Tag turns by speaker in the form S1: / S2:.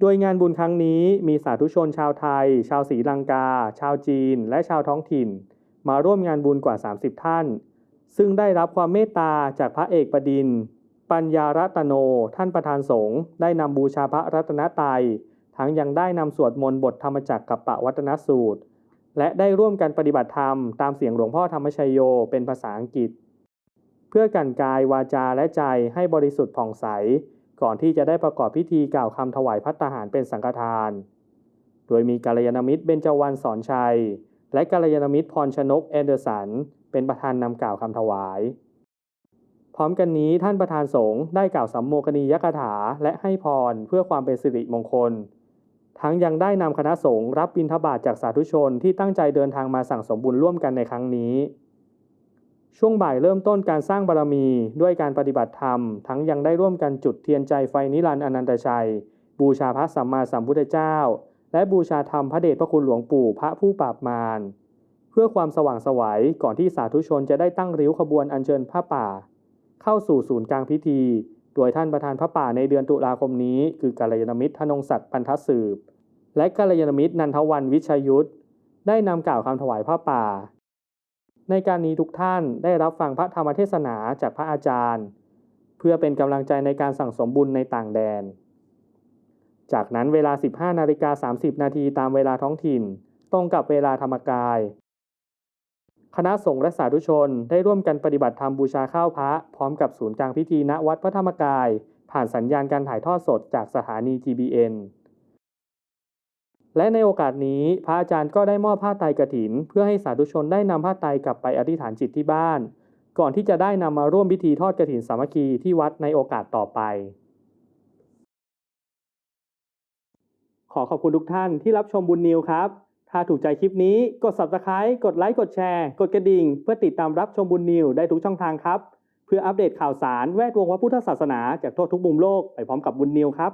S1: โดยงานบุญครั้งนี้มีสาธุชนชาวไทย ชาวศรีลังกา ชาวจีน และชาวท้องถิ่น มาร่วมงานบุญกว่า 30 ท่าน ซึ่งได้รับความเมตตาจากพระเอกบดิน ปัญญารัตโน ท่านประธานสงฆ์ได้นำบูชาพระรัตนตรัย ทั้งยังได้นำสวดมนต์บทธรรมจักรกับปะวัตนสูตร และได้ร่วมกันปฏิบัติธรรมตามเสียงหลวงพ่อธรรมชยโยเป็นภาษาอังกฤษ เพื่อกันกายวาจาและใจให้บริสุทธิ์ผ่องใส ก่อนที่จะได้ประกอบพิธีกล่าวคำถวายพัตตาหารเป็นสังฆทาน โดยมีกัลยาณมิตรเบญจวรรณสอนชัย และกัลยาณมิตรพรชนกแอนเดอร์สัน เป็นประธานนำกล่าวคำถวาย พร้อมกันนี้ท่านประธานสงฆ์ได้กล่าวสัมโมคณียกถาและให้พรเพื่อความเป็นสิริมงคล ทั้งยังได้นำคณะสงฆ์รับบิณฑบาตจากสาธุชนที่ตั้งใจเดินทางมาสั่งสมบุญร่วมกันในครั้งนี้ ช่วงบ่ายเริ่มต้นการสร้างบารมีด้วยการปฏิบัติธรรม ทั้งยังได้ร่วมกันจุดเทียนใจไฟนิรันดร์อนันตชัย บูชาพระสัมมาสัมพุทธเจ้า และบูชาธรรมพระเดชพระคุณหลวงปู่พระผู้ปราบมารเพื่อความสว่างสวัยก่อนที่สาธุชนจะได้ตั้งริ้วขบวนอัญเชิญผ้าป่า เข้าสู่ศูนย์กลางพิธี โดยท่านประธานพระป่าในเดือนตุลาคมนี้ คือกัลยาณมิตรธนงศักดิ์พันธสืบ และกัลยาณมิตรนันทวันวิชยุทธได้นำกล่าวคำถวายผ้าป่า ในการนี้ทุกท่านได้รับฟังพระธรรมเทศนาจากพระอาจารย์ เพื่อเป็นกำลังใจในการสั่งสมบุญในต่างแดน จากนั้นเวลา 15นาฬิกา30 นาทีตามเวลาท้องถิ่น ตรงกับเวลาธรรมกาย คณะสงฆ์และสาธุชนได้ร่วมกันปฏิบัติธรรมบูชาข้าวพระพร้อมกับศูนย์กลางพิธีณวัดพระธรรมกาย ผ่านสัญญาณการถ่ายทอดสดจากสถานี TBN และในโอกาสนี้พระอาจารย์ก็ได้มอบผ้าไตรกฐิน เพื่อให้สาธุชนได้นำผ้าไตรกลับไปอธิษฐานจิตที่บ้าน ก่อนที่จะได้นำมาร่วมพิธีทอดกฐินสามัคคีที่วัดในโอกาสต่อไป ขอขอบคุณทุกท่านที่รับชมบุญนิวครับ ถ้าถูกใจคลิปนี้กด subscribe กดไลค์กดแชร์ กดกระดิ่ง เพื่อติดตามรับชมบุญนิวได้ทุกช่องทางครับ เพื่ออัปเดตข่าวสารแวดวงพระพุทธศาสนาจากทั่วทุกมุมโลกไปพร้อมกับบุญนิวครับ